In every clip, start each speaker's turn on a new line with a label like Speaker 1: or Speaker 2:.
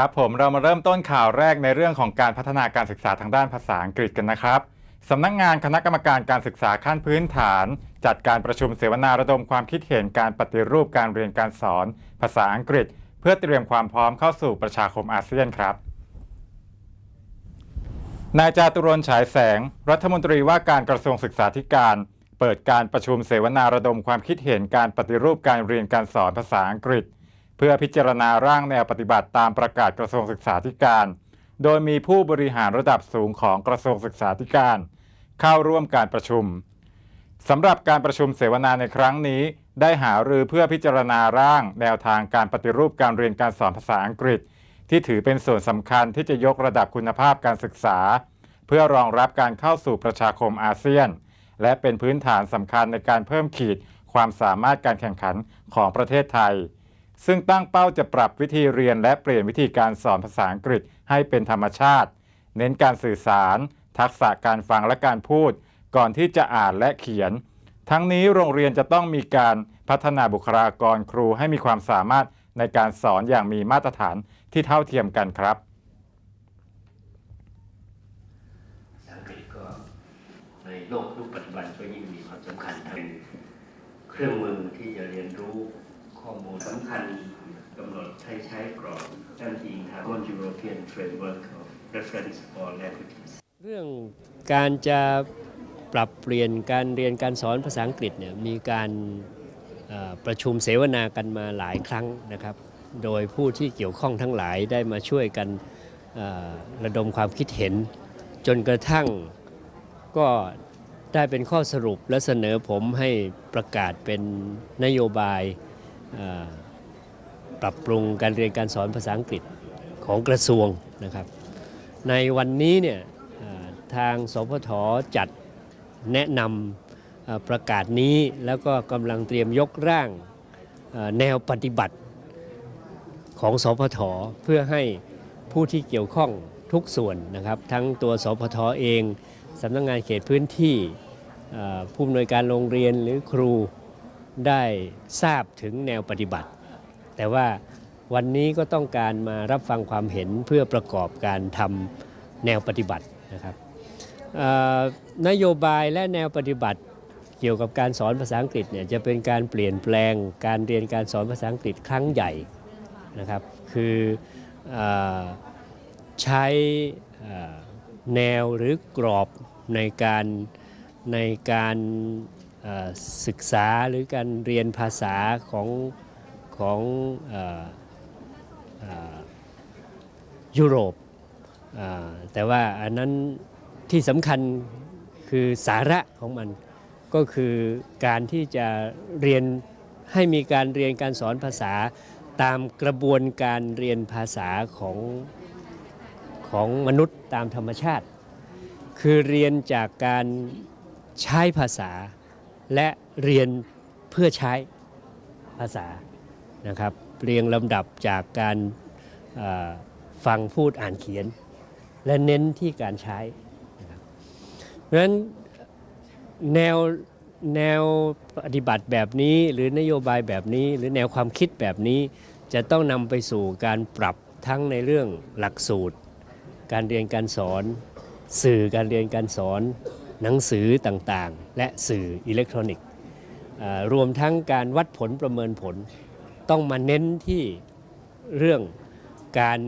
Speaker 1: ครับผมเรามาเริ่มต้นข่าวแรกในเรื่องของการพัฒนาการศึกษาทางด้านภาษาอังกฤษกันนะครับสำนักงงานคณะกรรมการการศึกษาขั้นพื้นฐาน จัดการประชุมเสวนาระดมความคิดเห็นการปฏิรูปการเรียนการสอน ภาษาอังกฤษ เพื่อเตรียมความพร้อมเข้าสู่ประชาคมอาเซียนครับนายจาตุรนฉายแสง รัฐมนตรีว่าการกระทรวงศึกษาธิการ เปิดการประชุมเสวนาระดมความคิดเห็นการปฏิรูปการเรียนการสอนภาษาอังกฤษ เพื่อพิจารณาร่างแนวปฏิบัติตามประกาศกระทรวงศึกษาธิการ โดยมีผู้บริหารระดับสูงของกระทรวงศึกษาธิการ เข้าร่วมการประชุมสำหรับการประชุมเสวนาในครั้งนี้ ได้หารือเพื่อพิจารณาร่าง แนวทางการปฏิรูปการเรียนการสอนภาษาอังกฤษ ที่ถือเป็นส่วนสำคัญที่จะยกระดับคุณภาพการศึกษา เพื่อรองรับการเข้าสู่ประชาคมอาเซียน และเป็นพื้นฐานสำคัญในการเพิ่มขีดความสามารถการแข่งขันของประเทศไทย ซึ่งตั้งเป้าจะปรับวิธีเรียนและเปลี่ยนวิธีการสอนภาษาอังกฤษให้เป็นธรรมชาติ เน้นการสื่อสาร ทักษะการฟังและการพูด ก่อนที่จะอ่านและเขียน ทั้งนี้โรงเรียนจะต้องมีการพัฒนาบุคลากรครูให้มีความสามารถในการสอนอย่างมีมาตรฐานที่เท่าเทียมกันครับ
Speaker 2: อังกฤษก็ในโลกยุคปัจจุบันก็ยิ่งมีความสำคัญเป็นเครื่องมือที่จะเรียนรู้ ข้อมูลสำคัญกำหนดให้ใช้กรอบอ้างอิงทาง European Framework of Reference for Languages
Speaker 3: เรื่องการจะปรับเปลี่ยนการเรียนการสอนภาษาอังกฤษเนี่ยมีการประชุมเสวนากันมาหลายครั้งนะครับ โดยผู้ที่เกี่ยวข้องทั้งหลายได้มาช่วยกันระดมความคิดเห็น จนกระทั่งก็ได้เป็นข้อสรุปและเสนอผมให้ประกาศเป็นนโยบาย ปรับปรุงการเรียนการสอนภาษาอังกฤษของกระทรวงนะครับในวันนี้เนี่ยทางสพทจัดแนะนำประกาศนี้แล้วก็กำลังเตรียมยกร่างแนวปฏิบัติของสพทเพื่อให้ผู้ที่เกี่ยวข้องทุกส่วนนะครับ ทั้งตัวสพทเองสำนักงงานเขตพื้นที่ผู้อำนวยการโรงเรียนหรือครู ได้ทราบถึงแนวปฏิบัติ แต่ว่าวันนี้ก็ต้องการมารับฟังความเห็นเพื่อประกอบการทำแนวปฏิบัตินะครับนโยบายและแนวปฏิบัติเกี่ยวกับการสอนภาษาอังกฤษเนี่ยจะเป็นการเปลี่ยนแปลงการเรียนการสอนภาษาอังกฤษครั้งใหญ่นะครับ คืออใช้แนวหรือกรอบในการในการ ศึกษาหรือการเรียนภาษาของของออยุโรป แต่ว่าอันนั้นที่สำคัญคือสาระของมันก็คือการที่จะเรียนให้มีการเรียนการสอนภาษาตามกระบวนการเรียนภาษาของของมนุษย์ตามธรรมชาติ คือเรียนจากการใช้ภาษา และเรียนเพื่อใช้ภาษานะครับเรียงลำดับจากการฟังพูดอ่านเขียน และเน้นที่การใช้นะครับเพราะฉะนั้นแนวแนวปฏิบัติแบบนี้หรือนโยบายแบบนี้ หรือแนวความคิดแบบนี้จะต้องนำไปสู่การปรับทั้งในเรื่องหลักสูตร การเรียนการสอน สื่อการเรียนการสอน หนังสือต่างๆ และสื่ออิเล็กทรอนิกส์รวมทั้งการวัดผลประเมินผล ต้องมาเน้นที่เรื่องการ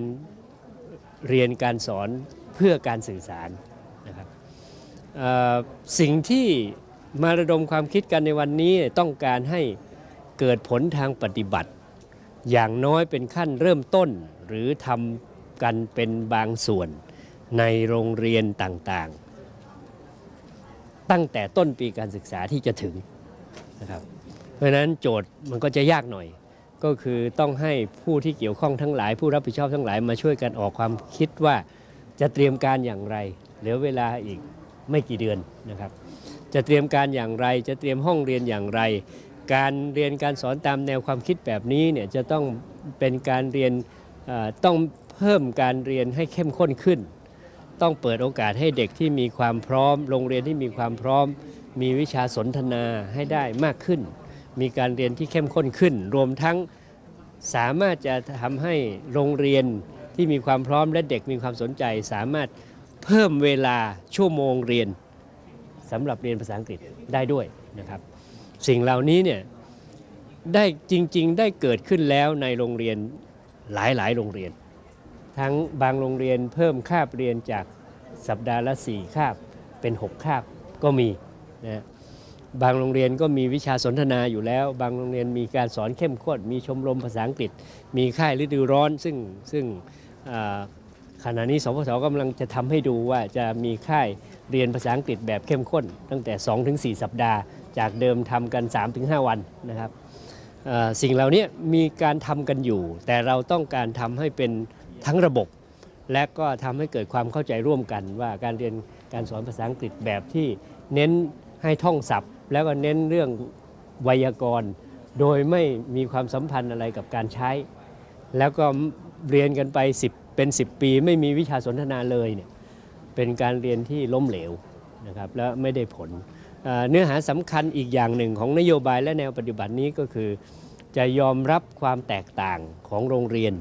Speaker 3: เรียนการสอนเพื่อการสื่อสารนะครับสิ่งที่มาระดมความคิดกันในวันนี้ต้องการให้เกิดผลทางปฏิบัติ อย่างน้อยเป็นขั้นเริ่มต้นหรือทำกันเป็นบางส่วนในโรงเรียนต่างๆ ตั้งแต่ต้นปีการศึกษาที่จะถึงนะครับเพราะนั้นโจทย์มันก็จะยากหน่อย ก็คือต้องให้ผู้ที่เกี่ยวข้องทั้งหลาย ผู้รับผิดชอบทั้งหลายมาช่วยกันออกความคิดว่าจะเตรียมการอย่างไร เหลือเวลาอีกไม่กี่เดือนนะครับ จะเตรียมการอย่างไร จะเตรียมห้องเรียนอย่างไร การเรียนการสอนตามแนวความคิดแบบนี้เนี่ยจะต้องเป็นการเรียนต้องเพิ่มการเรียนให้เข้มข้นขึ้น ต้องเปิดโอกาสให้เด็กที่มีความพร้อม โรงเรียนที่มีความพร้อม มีวิชาสนทนาให้ได้มากขึ้น มีการเรียนที่เข้มข้นขึ้น รวมทั้งสามารถจะทำให้โรงเรียนที่มีความพร้อมและเด็กมีความสนใจ สามารถเพิ่มเวลาชั่วโมงเรียนสำหรับเรียนภาษาอังกฤษได้ด้วยนะครับ สิ่งเหล่านี้เนี่ยได้จริง ๆ ได้เกิดขึ้นแล้วในโรงเรียนหลายๆ โรงเรียน ทั้งบางโรงเรียนเพิ่มคาบเรียนจากสัปดาห์ละ 4 คาบเป็น 6 คาบก็มีนะบางโรงเรียนก็มีวิชาสนทนาอยู่แล้ว บางโรงเรียนมีการสอนเข้มข้นมีชมรมภาษาอังกฤษ มีค่ายฤดูร้อน ซึ่งซึ่งขณะนี้สพสกำลังจะทำให้ดูว่าจะมีค่ายเรียนภาษาอังกฤษแบบเข้มข้น ตั้งแต่ 2-4 สัปดาห์ จากเดิมทำกัน 3-5 วันนะครับสิ่งเหล่านี้มีการทำกันอยู่ แต่เราต้องการทำให้เป็น ทั้งระบบ และก็ทำให้เกิดความเข้าใจร่วมกัน ว่าการเรียนการสอนภาษาอังกฤษแบบที่เน้นให้ท่องศัพท์ แล้วก็เน้นเรื่องไวยากรณ์ โดยไม่มีความสัมพันธ์อะไรกับการใช้ แล้วก็เรียนกันไป 10 เป็น 10 ปี ไม่มีวิชาสนทนาเลยเนี่ยเป็นการเรียนที่ล้มเหลวนะครับและไม่ได้ผลเอ่อเนื้อหาสำคัญอีกอย่างหนึ่งของนโยบายและแนวปฏิบัตินี้ก็คือ จะยอมรับความแตกต่างของโรงเรียน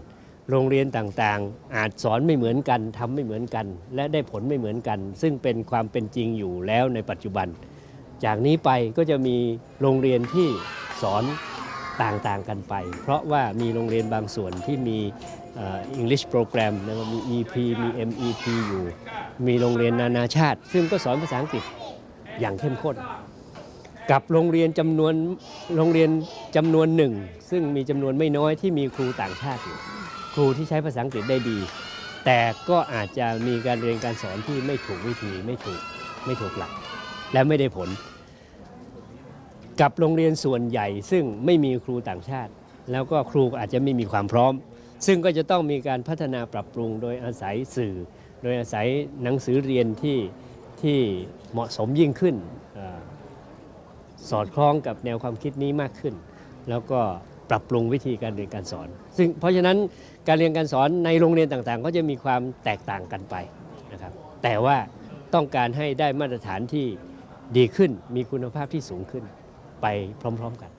Speaker 3: โรงเรียนต่างๆ อาจสอนไม่เหมือนกันทำไม่เหมือนกัน และได้ผลไม่เหมือนกัน ซึ่งเป็นความเป็นจริงอยู่แล้วในปัจจุบัน จากนี้ไปก็จะมีโรงเรียนที่สอนต่างๆกันไป เพราะว่ามีโรงเรียนบางส่วนที่มีอ่อ English Program นะครับมี EP มี MEP อยู่ มีโรงเรียนนานาชาติ ซึ่งก็สอนภาษาอังกฤษอย่างเข้มข้น กับโรงเรียนจำนวนโรงเรียนจำนวนหนึ่ง ซึ่งมีจำนวนไม่น้อยที่มีครูต่างชาติอยู่ ครูที่ใช้ภาษาอังกฤษได้ดี แต่ก็อาจจะมีการเรียนการสอนที่ไม่ถูกวิธีไม่ถูกไม่ถูกหลัก และไม่ได้ผล กับโรงเรียนส่วนใหญ่ ซึ่งไม่มีครูต่างชาติ แล้วก็ครูอาจจะไม่มีความพร้อม ซึ่งก็จะต้องมีการพัฒนาปรับปรุงโดยอาศัยสื่อ โดยอาศัยหนังสือเรียนที่ที่เหมาะสมยิ่งขึ้นอสอดคล้องกับแนวความคิดนี้มากขึ้น แล้วก็ ปรับปรุงวิธีการเรียนการสอน ซึ่งเพราะฉะนั้นการเรียนการสอนในโรงเรียนต่างๆ ก็จะมีความแตกต่างกันไปนะครับ แต่ว่าต้องการให้ได้มาตรฐานที่ดีขึ้น มีคุณภาพที่สูงขึ้นไปพร้อม ๆ กัน